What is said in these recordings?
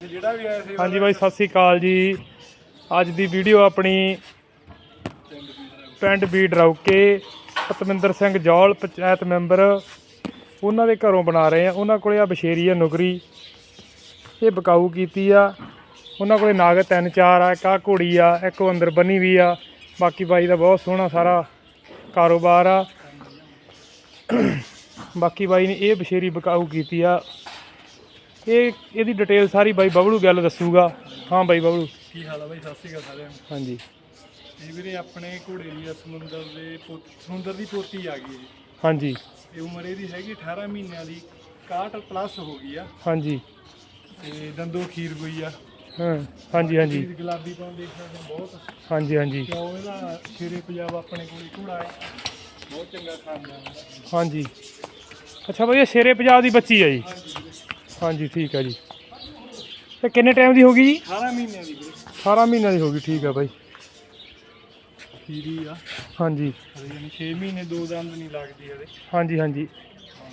ਜਿਹੜਾ ਵੀ ਆਇਆ ਸੀ ਹਾਂਜੀ ਬਾਈ, ਸਤਿ ਸ੍ਰੀ ਅਕਾਲ ਜੀ। ਅੱਜ ਦੀ ਵੀਡੀਓ ਆਪਣੀ ਪਿੰਡ ਬੀੜ ਰੌਕੇ ਪਤਮਿੰਦਰ ਸਿੰਘ ਜੌਲ, ਪੰਚਾਇਤ ਮੈਂਬਰ, ਉਹਨਾਂ ਦੇ ਘਰੋਂ ਬਣਾ ਰਹੇ ਆ ਉਹਨਾਂ ਕੋਲੇ ਆ ਬਸ਼ੇਰੀ ਆ ਨੁਕਰੀ ਇਹ ਬਕਾਊ ਕੀਤੀ ਆ। ਉਹਨਾਂ ਕੋਲੇ ਨਾਗ ਤਿੰਨ ਚਾਰ ਆ, ਇੱਕ ਆ ਘੋੜੀ ਆ, ਇੱਕ ਉਹ ਅੰਦਰ ਬੰਨੀ ਵੀ ਆ। ਬਾਕੀ ਬਾਈ ਦਾ ਬਹੁਤ ਸੋਹਣਾ ਸਾਰਾ ਕਾਰੋਬਾਰ ਆ। ਬਾਕੀ ਬਾਈ ਨੇ ਇਹ ਬਸ਼ੇਰੀ ਬਕਾਊ ਕੀਤੀ ਆ। ਇਹ ਇਹਦੀ ਡਿਟੇਲ ਸਾਰੀ ਬਾਈ ਬਬਲੂ ਗੱਲ ਦੱਸੂਗਾ। ਹਾਂ ਬਾਈ ਬਬਲੂ। ਕੀ ਹਾਲ ਆ ਬਾਈ? ਸਤਿ ਸ਼੍ਰੀ ਅਕਾਲ ਸਾਰਿਆਂ ਨੂੰ। ਹਾਂਜੀ। ਇਹ ਵੀਰੇ ਆਪਣੇ ਘੋੜੇ ਦੀ ਆ ਸਮੁੰਦਰ ਦੇ ਸਮੁੰਦਰ ਦੀ ਪੋਤੀ ਆ ਗਈ ਜੀ ਹਾਂਜੀ। ਇਹ ਉਮਰ ਇਹਦੀ ਹੈਗੀ 18 ਮਹੀਨਿਆਂ ਦੀ 61 ਪਲੱਸ ਹੋ ਗਈ ਆ। ਹਾਂਜੀ। ਤੇ ਦੰਦੋ ਖੀਰ ਗਈ ਆ। ਹਾਂ ਹਾਂਜੀ ਹਾਂਜੀ। ਗੁਲਾਬੀ ਪਾਉਂ ਦੇਖ ਸਕਦੇ ਬਹੁਤ। ਹਾਂਜੀ ਹਾਂਜੀ। ਕਿਉਂ ਇਹਦਾ ਸ਼ੇਰੇ ਪੰਜਾਬ ਆਪਣੇ ਕੋਲ ਘੋੜਾ ਹੈ। ਬਹੁਤ ਚੰਗਾ ਖਾਂਦਾ ਹੁੰਦਾ ਹਾਂਜੀ। ਅੱਛਾ ਬਾਈ ਇਹ ਸ਼ੇਰੇ ਪੰਜਾਬ ਦੀ ਬੱਚੀ ਹੈ ਜੀ। ਹਾਂਜੀ ਠੀਕ ਹੈ ਜੀ। ਤੇ ਕਿੰਨੇ ਟਾਈਮ ਦੀ ਹੋ ਗਈ ਜੀ? 18 ਮਹੀਨਿਆਂ ਦੀ ਵੀਰੇ। 18 ਮਹੀਨਿਆਂ ਦੀ ਹੋ ਗਈ ਠੀਕ ਹੈ ਬਾਈ। ਖੀਰੀ ਆ। ਹਾਂਜੀ। ਯਾਨੀ 6 ਮਹੀਨੇ ਦੋ ਦੰਦ ਨਹੀਂ ਲੱਗਦੀ ਇਹਦੇ। ਹਾਂਜੀ ਹਾਂਜੀ।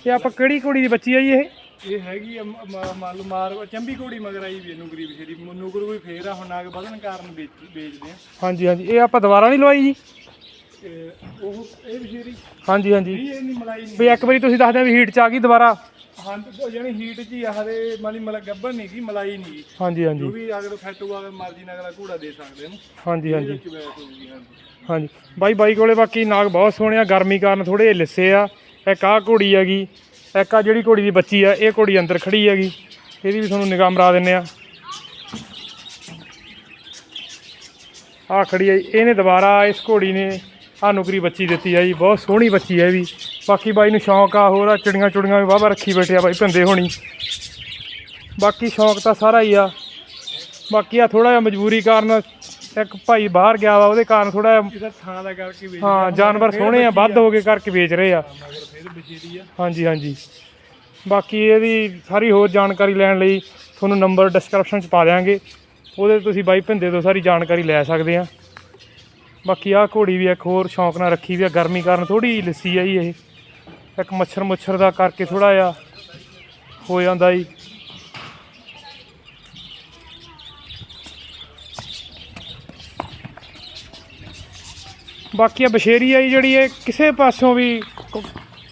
ਇਹ ਆਪਾਂ ਕਿਹੜੀ ਕੁੜੀ ਦੀ ਬੱਚੀ ਹੈ ਜੀ ਇਹ? ਇਹ ਹੈਗੀ ਆ ਮ- ਮ- ਮੰਨ ਲਓ ਮਾਰ ਚੰਬੀ ਘੋੜੀ ਮਗਰ ਆਈ ਵੀ ਇਹਨੂੰ ਗਰੀਬ ਜਿਹੜੀ ਨੂਗਰ ਕੋਈ ਫੇਰ ਆ ਹੁਣ ਨਾਗ ਵਧਣ ਕਾਰਨ ਵੇਚ ਵੇਚਦੇ ਆ। ਹਾਂਜੀ ਹਾਂਜੀ। ਇਹ ਆਪਾਂ ਦੁਬਾਰਾ ਨਹੀਂ ਲਵਾਈ ਜੀ? ਤੇ ਉਹ ਇਹ ਵਿਸ਼ੇਰੀ ਹਾਂਜੀ ਹਾਂਜੀ। ਇਹ ਨਹੀਂ ਮਲਾਈ ਨਹੀਂ। ਵੀ ਇੱਕ ਵਾਰੀ ਤੁਸੀਂ ਦੱਸ ਦਿਓ ਵੀ ਹੀਟ ਚ ਆ ਗਈ ਦੁਬਾਰਾ। ਹਾਂ ਤੇ ਜਾਨੀ ਹੀਟ ਚ ਹੀ ਆ ਹਰੇ ਮਾਲੀ ਮਲ ਗੱਬਰ ਨਹੀਂ ਗਈ ਮਲਾਈ ਨਹੀਂ ਗਈ ਹਾਂਜੀ ਜੋ ਹਾਂਜੀ ਵੀ ਅਗਰ ਫੈਟ ਹੋਊਗਾ ਅਗਰ ਮਰਜ਼ੀ ਨਾਲ ਅਗਲਾ ਘੋੜਾ ਦੇ ਸਕਦੇ ਇਹਨੂੰ ਹਾਂਜੀ ਹਾਂਜੀ। ਵਿੱਚ ਬੈਠ ਹੋਊਗੀ ਹਾਂਜੀ। ਹਾਂਜੀ। ਬਾਈ ਬਾਈ ਕੋਲੇ ਬਾਕੀ ਨਾਗ ਬਹੁਤ ਸੋਹਣੇ ਆ ਗਰਮੀ ਕਾਰਨ ਥੋੜੇ ਲਿੱਸੇ ਆ। ਇੱਕ ਆਹ ਘੋੜੀ ਹੈਗੀ ਇੱਕ ਆ ਜਿਹੜੀ ਘੋੜੀ ਦੀ ਬੱਚੀ ਆ ਇਹ ਘੋੜੀ ਅੰਦਰ ਖੜੀ ਹੈਗੀ। ਇਹਦੀ ਵੀ ਤੁਹਾਨੂੰ ਨਿਗਾਹ ਮਰਾ ਦਿੰਨੇ ਆ। ਆਹ ਖੜੀ ਹੈ ਜੀ। ਇਹਨੇ ਦੁਬਾਰਾ ਇਸ ਘੋੜੀ ਨੇ ਆ ਨੁਕਰੀ ਬੱਚੀ ਦਿੱਤੀ ਆ ਜੀ ਬਹੁਤ ਸੋਹਣੀ ਬੱਚੀ ਹੈ ਇਹ ਵੀ। ਬਾਕੀ ਬਾਈ ਨੂੰ ਸ਼ੌਂਕ ਆ ਹੋਰ ਆ ਚਿੜੀਆਂ ਚੁੜੀਆਂ ਵੀ ਵਾਹਵਾ ਰੱਖੀ ਬੈਠੇ ਆ ਬਾਈ ਭੰਦੇ ਹੋਣੀ। ਬਾਕੀ ਸ਼ੌਂਕ ਤਾਂ ਸਾਰਾ ਹੀ ਆ। ਬਾਕੀ ਆ ਥੋੜਾ ਜਿਹਾ ਮਜਬੂਰੀ ਕਾਰਨ ਇੱਕ ਭਾਈ ਬਾਹਰ ਗਿਆ ਵਾ ਉਹਦੇ ਕਾਰਨ ਥੋੜਾ ਥਾਂ ਦਾ ਕਰਕੇ ਵੇਚ ਹਾਂ ਜਾਨਵਰ ਸੋਹਣੇ ਆ ਵੱਧ ਹੋ ਕੇ ਕਰਕੇ ਵੇਚ ਰਹੇ ਆ। ਹਾਂਜੀ ਹਾਂਜੀ। ਬਾਕੀ ਇਹਦੀ ਸਾਰੀ ਹੋਰ ਜਾਣਕਾਰੀ ਲੈਣ ਲਈ ਤੁਹਾਨੂੰ ਨੰਬਰ ਡਿਸਕ੍ਰਿਪਸ਼ਨ ਚ ਪਾ ਦਿਆਂਗੇ। ਉਹਦੇ ਤੁਸੀਂ ਬਾਈ ਭਿੰਦੇ ਤੋਂ ਸਾਰੀ ਜਾਣਕਾਰੀ ਲੈ ਸਕਦੇ ਆ। ਬਾਕੀ ਆਹ ਘੋੜੀ ਵੀ ਇੱਕ ਹੋਰ ਸ਼ੌਂਕ ਨਾਲ ਰੱਖੀ ਵੀ ਆ, ਗਰਮੀ ਕਾਰਨ ਥੋੜੀ ਲਿੱਸੀ ਆਈ ਇਹ। ਇੱਕ ਮੱਛਰ ਮੁੱਛਰ ਦਾ ਕਰਕੇ ਥੋੜਾ ਜਿਹਾ ਹੋ ਜਾਂਦਾ ਜੀ। ਬਾਕੀ ਆ ਬਸ਼ੇਰੀ ਆਈ ਜਿਹੜੀ ਇਹ ਕਿਸੇ ਪਾਸਿਓਂ ਵੀ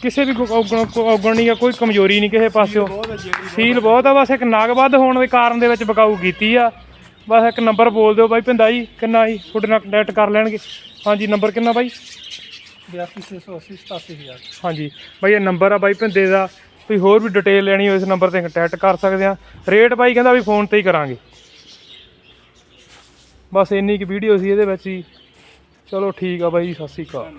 ਕਿਸੇ ਵੀ ਕੋ- ਔਗਣ ਕੋ- ਨਹੀਂ ਆ ਕੋਈ ਕਮਜ਼ੋਰੀ ਨਹੀਂ ਕਿਸੇ ਪਾਸਿਓਂ। ਬਹੁਤ ਸੀਲ ਬਹੁਤ ਆ, ਬਸ ਇੱਕ ਨਗ ਹੋਣ ਦੇ ਕਾਰਨ ਦੇ ਵਿੱਚ ਬਕਾਊ ਕੀਤੀ ਆ। ਬਸ ਇੱਕ ਨੰਬਰ ਬੋਲ ਦਿਓ ਬਾਈ ਭਿੰਦਾ ਜੀ ਕਿੰਨਾ ਜੀ ਤੁਹਾਡੇ ਨਾਲ ਕੰਟੈਕਟ ਕਰ ਲੈਣਗੇ। ਹਾਂਜੀ ਨੰਬਰ ਕਿੰਨਾ ਬਾਈ? 8280 87000 ਹਾਂਜੀ ਬਾਈ ਇਹ ਨੰਬਰ ਆ ਬਾਈ ਭਿੰਦੇ ਦਾ। ਤੁਸੀਂ ਹੋਰ ਵੀ ਡਿਟੇਲ ਲੈਣੀ ਹੋ ਇਸ ਨੰਬਰ ਤੇ ਕੰਟੈਕਟ ਕਰ ਸਕਦੇ ਆ। ਰੇਟ ਬਾਈ ਕਹਿੰਦਾ ਵੀ ਫੋਨ ਤੇ ਹੀ ਕਰਾਂਗੇ। ਬਸ ਇੰਨੀ ਕੁ ਵੀਡੀਓ ਸੀ ਇਹਦੇ ਵਿੱਚ ਹੀ। ਚਲੋ ਠੀਕ ਆ ਬਾਈ ਸਤਿ ਸ਼੍ਰੀ ਅਕਾਲ।